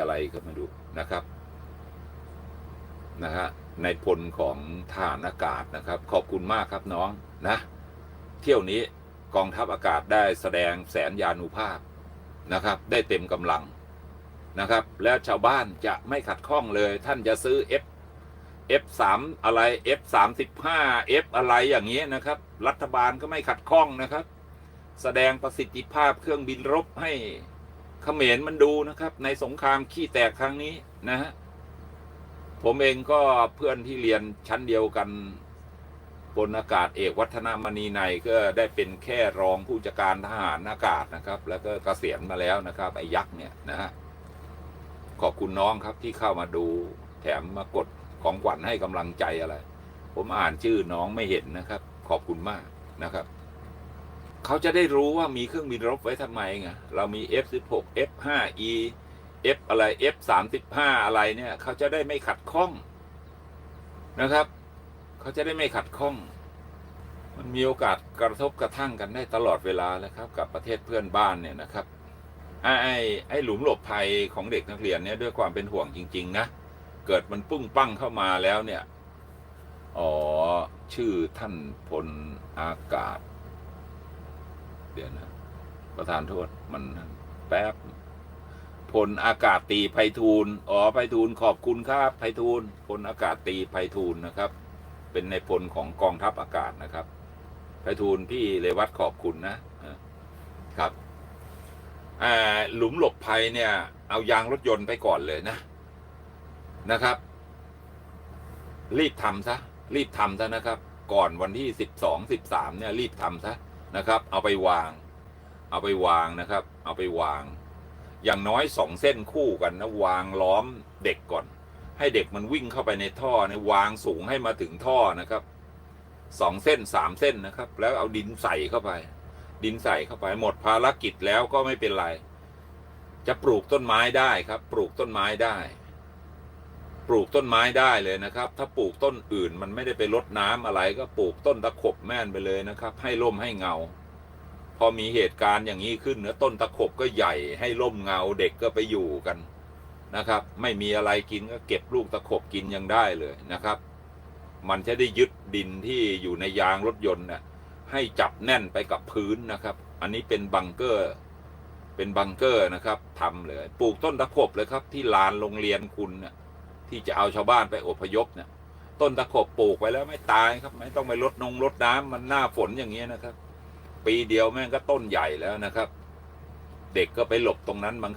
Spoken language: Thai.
อะไรก็มาดูนะครับนะฮะในพลของทหารอากาศนะครับ ขอบคุณมากครับน้องนะ เที่ยวนี้กองทัพอากาศได้แสดงแสนยานุภาพนะครับ ได้เต็มกำลังนะครับ แล้วชาวบ้านจะไม่ขัดข้องเลย ท่านจะซื้อ F F สามอะไร F สามสิบห้า F อะไรอย่างนี้นะครับ รัฐบาลก็ไม่ขัดข้องนะครับ แสดงประสิทธิภาพเครื่องบินรบให้ ขมรมันดูนะครับ ในสงครามขี้แตกครั้งนี้นะฮะผมเองก็เพื่อนที่เรียนชั้นเดียวกันพลอากาศเอกวัฒนมณีในก็ได้เป็นแค่รองผู้จัดการทหารอากาศนะครับ แล้วก็เกษียณมาแล้วนะครับไอ้ยักษ์เนี่ยนะฮะขอบคุณน้องครับที่เข้ามาดูแถมมากดของขวัญให้กำลังใจอะไร ผมอ่านชื่อน้องไม่เห็นนะครับ ขอบคุณมากนะครับ เขาจะได้รู้ว่ามีเครื่องบินรบไว้ทำไมไงเรามี F16 F5E F อะไร F35 อะไรเนี่ยเขาจะได้ไม่ขัดข้องนะครับ เขาจะได้ไม่ขัดข้อง มันมีโอกาสกระทบกระทั่งกันได้ตลอดเวลาแล้วครับ กับประเทศเพื่อนบ้านเนี่ยนะครับไอ้ไอ้ไอ้หลุมหลบภัยของเด็กนักเรียนเนี่ยด้วยความเป็นห่วงจริง ๆ นะ เกิดมันปุ้งปั้งเข้ามาแล้วเนี่ย อ๋อ ชื่อท่านพลอากาศ เดี๋ยวนะ ประธานโทษมันแป๊บพลอากาศตีไพฑูรย์อ๋อไพฑูรย์ขอบคุณครับไพฑูรย์พลอากาศตีไพฑูรย์นะครับ เป็นในพลของกองทัพอากาศนะครับไพฑูรย์พี่เลวัตขอบคุณนะครับหลุมหลบภัยเนี่ย เอายางรถยนต์ไปก่อนเลยนะนะครับ รีบทำซะรีบทำซะนะครับ ก่อนวันที่สิบสองสิบสามเนี่ย รีบทำซะ นะครับ เอาไปวาง เอาไปวางนะครับ เอาไปวาง อย่างน้อยสองเส้นคู่กันนะวางล้อมเด็กก่อน ให้เด็กมันวิ่งเข้าไปในท่อในยวางสูงให้มาถึงท่อนะครับสองเส้นสามเส้นนะครับ แล้วเอาดินใส่เข้าไป ดินใส่เข้าไป หมดภารกิจแล้วก็ไม่เป็นไร จะปลูกต้นไม้ได้ครับ ปลูกต้นไม้ได้ ปลูกต้นไม้ได้เลยนะครับ ถ้าปลูกต้นอื่นมันไม่ได้ไปรดน้ำอะไร ก็ปลูกต้นตะขบแม่นไปเลยนะครับ ให้ร่มให้เงา พอมีเหตุการณ์อย่างนี้ขึ้นเนื้อต้นตะขบก็ใหญ่ให้ร่มเงาเด็กก็ไปอยู่กันนะครับ ไม่มีอะไรกินก็เก็บลูกตะขบกินยังได้เลยนะครับ มันจะได้ยึดดินที่อยู่ในยางรถยนต์น่ะให้จับแน่นไปกับพื้นนะครับ อันนี้เป็นบังเกอร์เป็นบังเกอร์นะครับทำเลย ปลูกต้นตะขบเลยครับ ที่ลานโรงเรียนคุณน่ะ ที่จะเอาชาวบ้านไปอพยพเนี่ยต้นตะขบปลูกไว้แล้วไม่ตายครับ ไม่ต้องไปลดนงลดน้ำมันหน้าฝนอย่างเงี้ยนะครับ ปีเดียวแม่งก็ต้นใหญ่แล้วนะครับ เด็กก็ไปหลบตรงนั้นมันก็